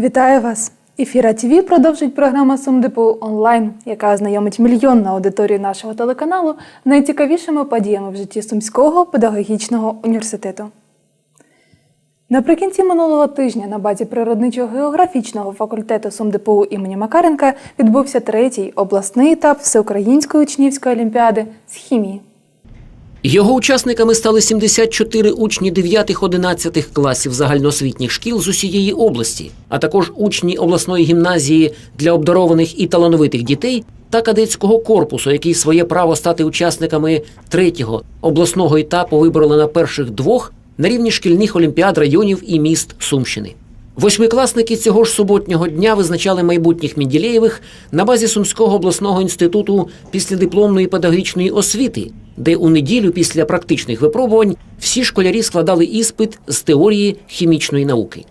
Вітаю вас! Ефіра ТВ продовжить програма СумДПУ онлайн, яка ознайомить мільйонну аудиторію нашого телеканалу найцікавішими подіями в житті Сумського педагогічного університету. Наприкінці минулого тижня на базі природничо-географічного факультету СумДПУ імені Макаренка відбувся третій обласний етап Всеукраїнської учнівської олімпіади з хімії. Його учасниками стали 74 учні 9-11 класів загальноосвітніх шкіл з усієї області, а також учні обласної гімназії для обдарованих і талановитих дітей та кадетського корпусу, які своє право стати учасниками третього обласного етапу вибороли на перших двох на рівні шкільних олімпіад районів і міст Сумщини. Восьмикласники цього ж суботнього дня визначали майбутніх Мінділеєвих на базі Сумського обласного інституту післядипломної педагогічної освіти, де у неділю після практичних випробувань всі школярі складали іспит з теорії хімічної науки.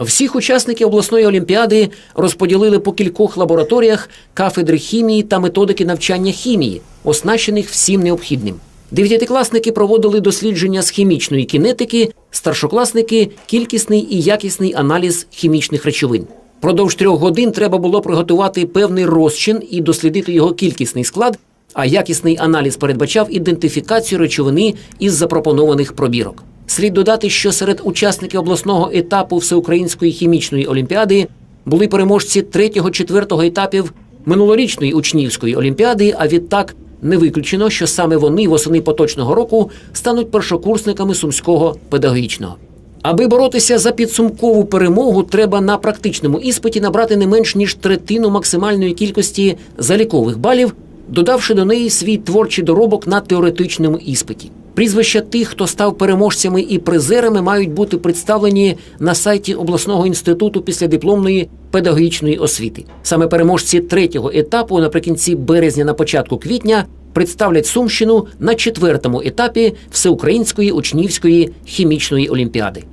Всіх учасників обласної олімпіади розподілили по кількох лабораторіях кафедри хімії та методики навчання хімії, оснащених всім необхідним. Дев'ятикласники проводили дослідження з хімічної кінетики, старшокласники кількісний і якісний аналіз хімічних речовин. Продовж трьох годин треба було приготувати певний розчин і дослідити його кількісний склад, а якісний аналіз передбачав ідентифікацію речовини із запропонованих пробірок. Слід додати, що серед учасників обласного етапу Всеукраїнської хімічної олімпіади були переможці третього-четвертого етапів минулорічної учнівської олімпіади, а відтак не виключено, що саме вони восени поточного року стануть першокурсниками сумського педагогічного. Аби боротися за підсумкову перемогу, треба на практичному іспиті набрати не менш ніж третину максимальної кількості залікових балів, додавши до неї свій творчий доробок на теоретичному іспиті. Прізвища тих, хто став переможцями і призерами, мають бути представлені на сайті обласного інституту післядипломної педагогічної освіти. Саме переможці третього етапу наприкінці березня, на початку квітня, представлять Сумщину на четвертому етапі Всеукраїнської учнівської хімічної олімпіади.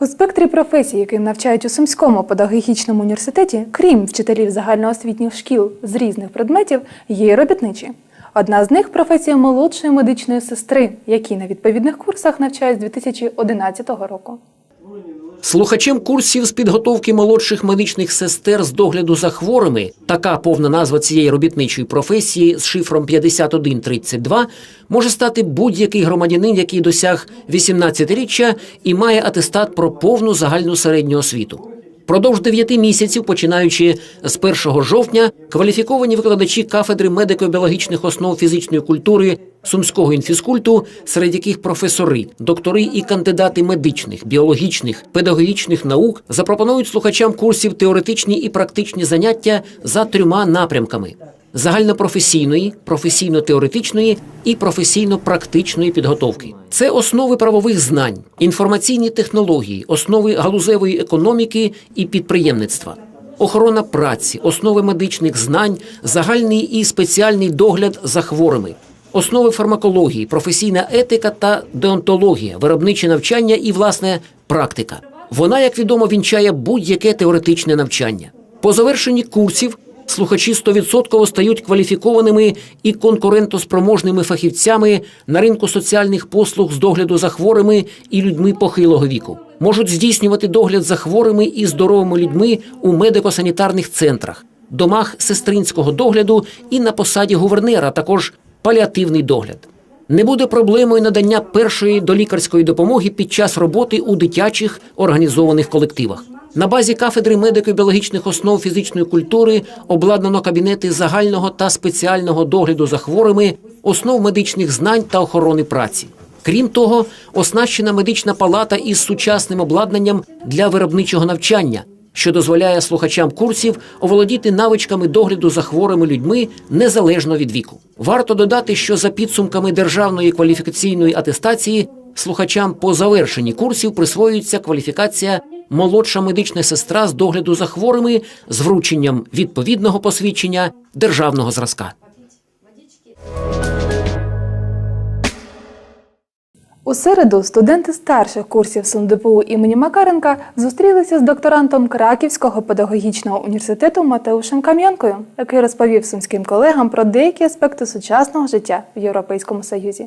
У спектрі професій, яким навчають у Сумському педагогічному університеті, крім вчителів загальноосвітніх шкіл з різних предметів, є й робітничі. Одна з них професія молодшої медичної сестри, які на відповідних курсах навчають з 2011 року. Слухачем курсів з підготовки молодших медичних сестер з догляду за хворими, така повна назва цієї робітничої професії з шифром 5132, може стати будь-який громадянин, який досяг 18-річчя і має атестат про повну загальну середню освіту. Продовж 9 місяців, починаючи з 1 жовтня, кваліфіковані викладачі кафедри медико-біологічних основ фізичної культури сумського інфізкульту, серед яких професори, доктори і кандидати медичних, біологічних, педагогічних наук запропонують слухачам курсів теоретичні і практичні заняття за трьома напрямками: загальнопрофесійної, професійно-теоретичної і професійно-практичної підготовки. Це основи правових знань, інформаційні технології, основи галузевої економіки і підприємництва. Охорона праці, основи медичних знань, загальний і спеціальний догляд за хворими, основи фармакології, професійна етика та деонтологія, виробниче навчання і власне практика. Вона, як відомо, вінчає будь-яке теоретичне навчання. По завершенні курсів слухачі 100% стають кваліфікованими і конкурентоспроможними фахівцями на ринку соціальних послуг з догляду за хворими і людьми похилого віку. Можуть здійснювати догляд за хворими і здоровими людьми у медико-санітарних центрах, домах сестринського догляду і на посаді гувернера, також паліативний догляд. Не буде проблемою надання першої долікарської допомоги під час роботи у дитячих організованих колективах. На базі кафедри медико-біологічних основ фізичної культури обладнано кабінети загального та спеціального догляду за хворими, основ медичних знань та охорони праці. Крім того, оснащена медична палата із сучасним обладнанням для виробничого навчання, що дозволяє слухачам курсів оволодіти навичками догляду за хворими людьми незалежно від віку. Варто додати, що за підсумками державної кваліфікаційної атестації слухачам по завершенні курсів присвоюється кваліфікація молодша медична сестра з догляду за хворими з врученням відповідного посвідчення державного зразка. У середу студенти старших курсів СумДПУ імені Макаренка зустрілися з докторантом Краківського педагогічного університету Матеушем Кам'янкою, який розповів сумським колегам про деякі аспекти сучасного життя в Європейському Союзі.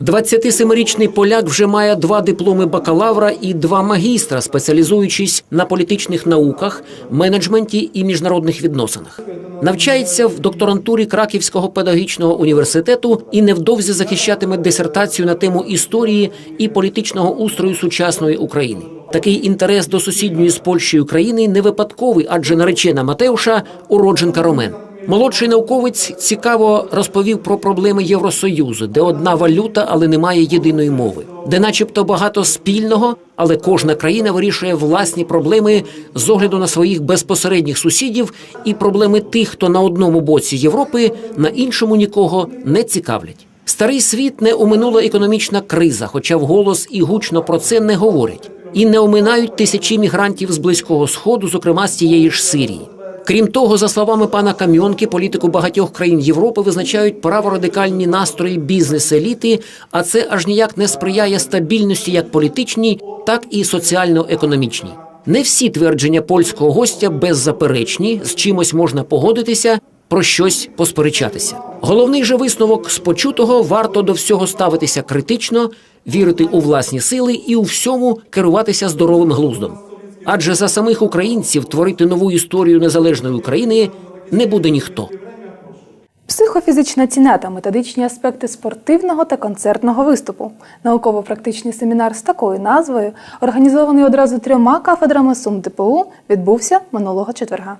27-річний поляк вже має два дипломи бакалавра і два магістра, спеціалізуючись на політичних науках, менеджменті і міжнародних відносинах. Навчається в докторантурі Краківського педагогічного університету і невдовзі захищатиме дисертацію на тему історії і політичного устрою сучасної України. Такий інтерес до сусідньої з Польщею країни не випадковий, адже наречена Матеуша уродженка Ромен. Молодший науковець цікаво розповів про проблеми Євросоюзу, де одна валюта, але немає єдиної мови, де, начебто, багато спільного, але кожна країна вирішує власні проблеми з огляду на своїх безпосередніх сусідів і проблеми тих, хто на одному боці Європи, на іншому нікого не цікавлять. Старий світ не оминула економічна криза, хоча вголос і гучно про це не говорять, і не оминають тисячі мігрантів з близького сходу, зокрема з тієї ж Сирії. Крім того, за словами пана Кам'йонки, політику багатьох країн Європи визначають праворадикальні настрої бізнес-еліти, а це аж ніяк не сприяє стабільності як політичній, так і соціально-економічній. Не всі твердження польського гостя беззаперечні, з чимось можна погодитися, про щось посперечатися. Головний же висновок з почутого варто до всього ставитися критично, вірити у власні сили і у всьому керуватися здоровим глуздом. Адже за самих українців творити нову історію незалежної України не буде ніхто. Психофізична ціна та методичні аспекти спортивного та концертного виступу. Науково-практичний семінар з такою назвою, організований одразу трьома кафедрами СУМ ДПУ, відбувся минулого четверга.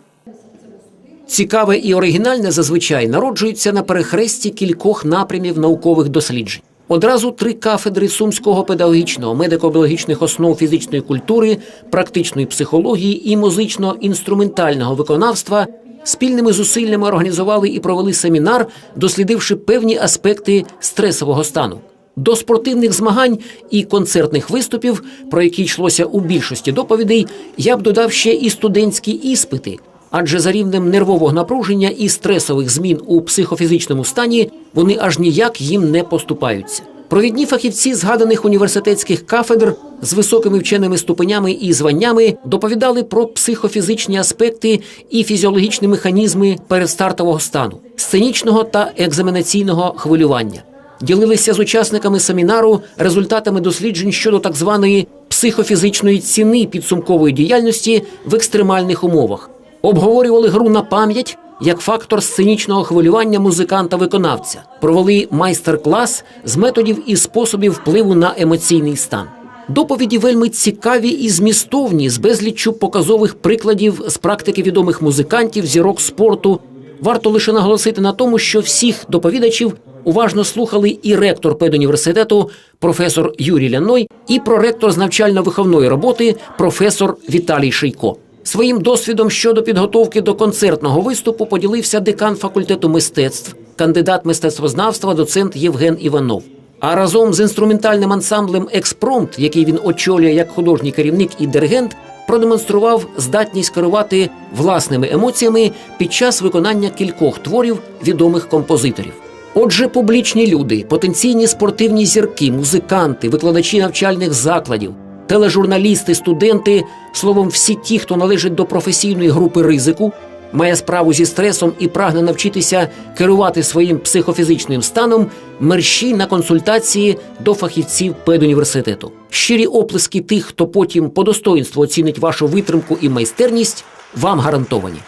Цікаве і оригінальне зазвичай народжується на перехресті кількох напрямів наукових досліджень. Одразу три кафедри сумського педагогічного, медико-біологічних основ фізичної культури, практичної психології і музично-інструментального виконавства спільними зусиллями організували і провели семінар, дослідивши певні аспекти стресового стану. До спортивних змагань і концертних виступів, про які йшлося у більшості доповідей, я б додав ще і студентські іспити. Адже за рівнем нервового напруження і стресових змін у психофізичному стані вони аж ніяк їм не поступаються. Провідні фахівці згаданих університетських кафедр з високими вченими ступенями і званнями доповідали про психофізичні аспекти і фізіологічні механізми передстартового стану, сценічного та екзаменаційного хвилювання. Ділилися з учасниками семінару результатами досліджень щодо так званої психофізичної ціни підсумкової діяльності в екстремальних умовах обговорювали гру на пам'ять як фактор сценічного хвилювання музиканта-виконавця, провели майстер-клас з методів і способів впливу на емоційний стан. Доповіді вельми цікаві і змістовні з безліччю показових прикладів з практики відомих музикантів, зірок спорту. Варто лише наголосити на тому, що всіх доповідачів уважно слухали і ректор педуніверситету, професор Юрій Ляной, і проректор з навчально-виховної роботи, професор Віталій Шийко. Своїм досвідом щодо підготовки до концертного виступу поділився декан факультету мистецтв, кандидат мистецтвознавства, доцент Євген Іванов. А разом з інструментальним ансамблем Експромт, який він очолює як художній керівник і диригент, продемонстрував здатність керувати власними емоціями під час виконання кількох творів відомих композиторів. Отже, публічні люди, потенційні спортивні зірки, музиканти, викладачі навчальних закладів, тележурналісти, студенти, словом, всі ті, хто належить до професійної групи ризику, має справу зі стресом і прагне навчитися керувати своїм психофізичним станом, мерщій на консультації до фахівців педуніверситету. Щирі оплески тих, хто потім по достоинству оцінить вашу витримку і майстерність, вам гарантовані.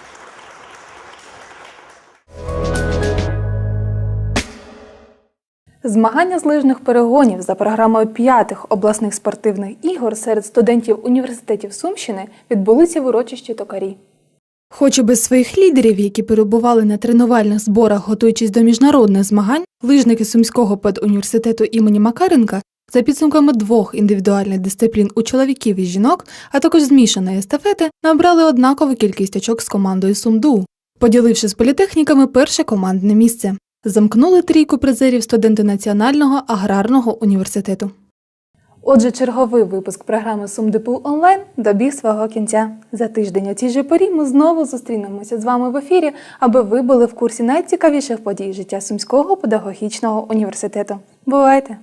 Змагання з лижних перегонів за програмою п'ятих обласних спортивних ігор серед студентів університетів Сумщини відбулися в урочищі Токарі. Хоч і без своїх лідерів, які перебували на тренувальних зборах, готуючись до міжнародних змагань, лижники Сумського педуніверситету імені Макаренка за підсумками двох індивідуальних дисциплін у чоловіків і жінок, а також змішаної естафети, набрали однакову кількість очок з командою Сумду, поділивши з політехніками перше командне місце. Замкнули трійку призерів студенти Національного аграрного університету. Отже, черговий випуск програми «СумДепу онлайн добіг свого кінця. За тиждень о цій же порі ми знову зустрінемося з вами в ефірі, аби ви були в курсі найцікавіших подій життя Сумського педагогічного університету. Бувайте!